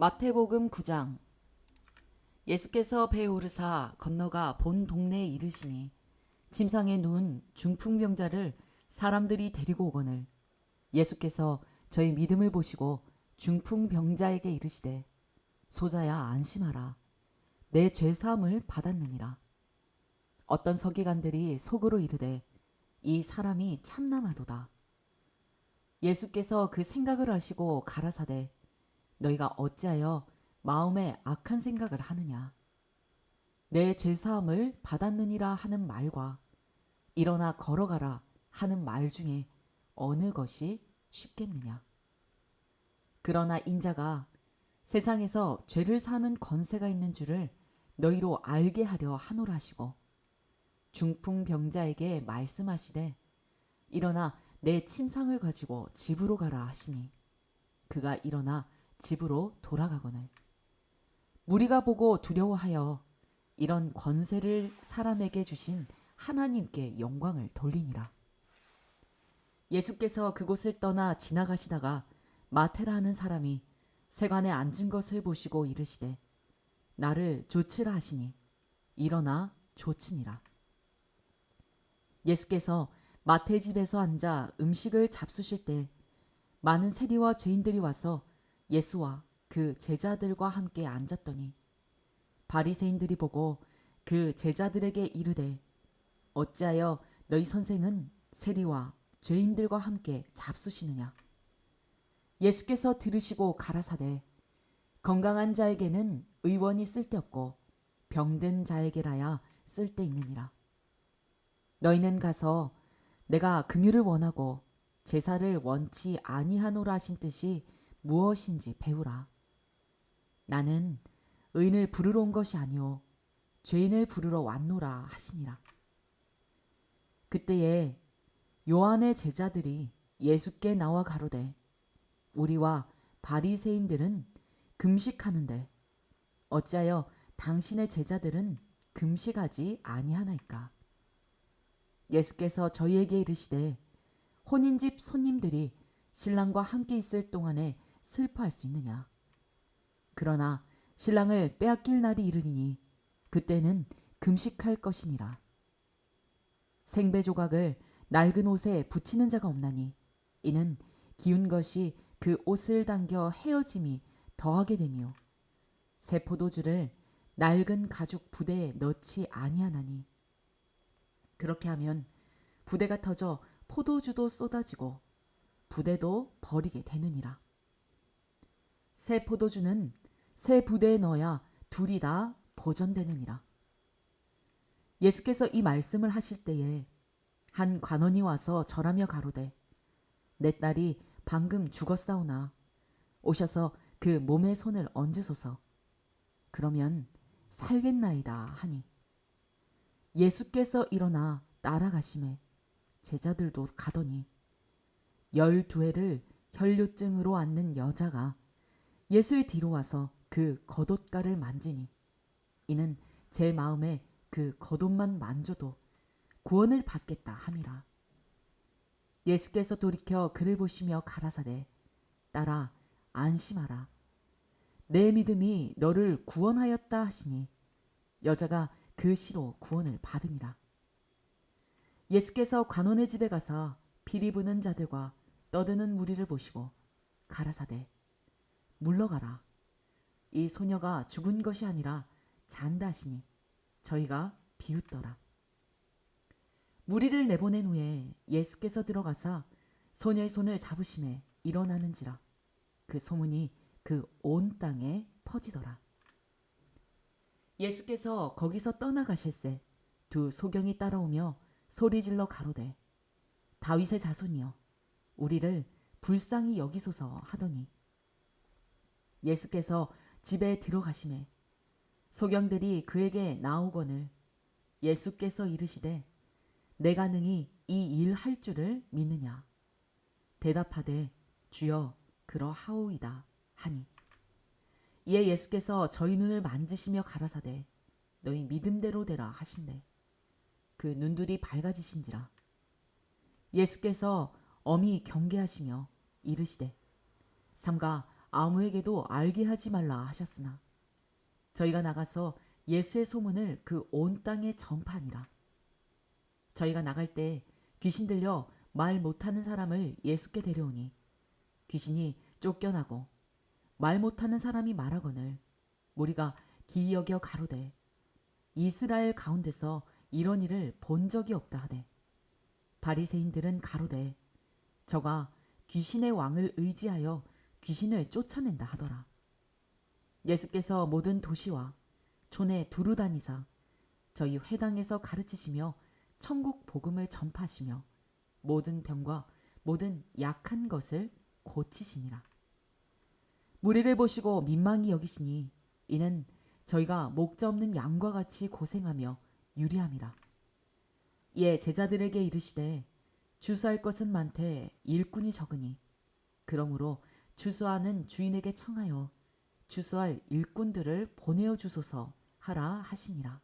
마태복음 9장. 예수께서 배에 오르사 건너가 본 동네에 이르시니 침상에 누운 중풍병자를 사람들이 데리고 오거늘. 예수께서 저희 믿음을 보시고 중풍병자에게 이르시되 소자야 안심하라. 내 죄사함을 받았느니라. 어떤 서기관들이 속으로 이르되 이 사람이 참남하도다. 예수께서 그 생각을 하시고 가라사대 너희가 어찌하여 마음에 악한 생각을 하느냐? 내 죄사함을 받았느니라 하는 말과 일어나 걸어가라 하는 말 중에 어느 것이 쉽겠느냐? 그러나 인자가 세상에서 죄를 사는 권세가 있는 줄을 너희로 알게 하려 하노라 하시고 중풍병자에게 말씀하시되 일어나 내 침상을 가지고 집으로 가라 하시니 그가 일어나 집으로 돌아가거늘 무리가 보고 두려워하여 이런 권세를 사람에게 주신 하나님께 영광을 돌리니라. 예수께서 그곳을 떠나 지나가시다가 마테라 하는 사람이 세관에 앉은 것을 보시고 이르시되 나를 조치라 하시니 일어나 조치니라. 예수께서 마태 집에서 앉아 음식을 잡수실 때 많은 세리와 죄인들이 와서 예수와 그 제자들과 함께 앉았더니 바리새인들이 보고 그 제자들에게 이르되 어찌하여 너희 선생은 세리와 죄인들과 함께 잡수시느냐? 예수께서 들으시고 가라사대 건강한 자에게는 의원이 쓸데없고 병든 자에게라야 쓸데있느니라. 너희는 가서 내가 긍휼을 원하고 제사를 원치 아니하노라 하신 뜻이 무엇인지 배우라. 나는 의인을 부르러 온 것이 아니오 죄인을 부르러 왔노라 하시니라. 그때에 요한의 제자들이 예수께 나와 가로되 우리와 바리새인들은 금식하는데 어찌하여 당신의 제자들은 금식하지 아니하나이까 예수께서 저희에게 이르시되 혼인집 손님들이 신랑과 함께 있을 동안에 슬퍼할 수 있느냐. 그러나 신랑을 빼앗길 날이 이르리니 그때는 금식할 것이니라. 생배 조각을 낡은 옷에 붙이는 자가 없나니 이는 기운 것이 그 옷을 당겨 헤어짐이 더하게 되며 새 포도주를 낡은 가죽 부대에 넣지 아니하나니 그렇게 하면 부대가 터져 포도주도 쏟아지고 부대도 버리게 되느니라. 새 포도주는 새 부대에 넣어야 둘이 다 보전되느니라. 예수께서 이 말씀을 하실 때에 한 관원이 와서 절하며 가로되 내 딸이 방금 죽었사오나 오셔서 그 몸에 손을 얹으소서 그러면 살겠나이다 하니 예수께서 일어나 따라가심에 제자들도 가더니 열두 해를 혈류증으로 앓는 여자가 예수의 뒤로 와서 그 겉옷가를 만지니 이는 제 마음에 그 겉옷만 만져도 구원을 받겠다 함이라. 예수께서 돌이켜 그를 보시며 가라사대 따라 안심하라. 내 믿음이 너를 구원하였다 하시니 여자가 그 시로 구원을 받으니라. 예수께서 관원의 집에 가서 피리 부는 자들과 떠드는 무리를 보시고 가라사대 물러가라. 이 소녀가 죽은 것이 아니라 잔다 하시니 저희가 비웃더라. 무리를 내보낸 후에 예수께서 들어가사 소녀의 손을 잡으심에 일어나는지라 그 소문이 그 온 땅에 퍼지더라. 예수께서 거기서 떠나가실새 두 소경이 따라오며 소리질러 가로되 다윗의 자손이여 우리를 불쌍히 여기소서 하더니 예수께서 집에 들어가심에 소경들이 그에게 나오거늘 예수께서 이르시되 내가 능히 이 일 할 줄을 믿느냐? 대답하되 주여 그러하오이다 하니. 이에 예수께서 저희 눈을 만지시며 가라사대 너희 믿음대로 되라 하신대. 그 눈들이 밝아지신지라. 예수께서 엄히 경계하시며 이르시되 삼가 아무에게도 알게 하지 말라 하셨으나 저희가 나가서 예수의 소문을 그 온 땅에 전파하니라. 저희가 나갈 때 귀신 들려 말 못하는 사람을 예수께 데려오니 귀신이 쫓겨나고 말 못하는 사람이 말하거늘 우리가 기이 여겨 가로되 이스라엘 가운데서 이런 일을 본 적이 없다 하되 바리새인들은 가로되 저가 귀신의 왕을 의지하여 귀신을 쫓아낸다 하더라. 예수께서 모든 도시와 촌에 두루 다니사 저희 회당에서 가르치시며 천국 복음을 전파하시며 모든 병과 모든 약한 것을 고치시니라. 무리를 보시고 민망히 여기시니 이는 저희가 목자 없는 양과 같이 고생하며 유리함이라. 이에 제자들에게 이르시되 주수할 것은 많되 일꾼이 적으니 그러므로 주수하는 주인에게 청하여 주수할 일꾼들을 보내어 주소서 하라 하시니라.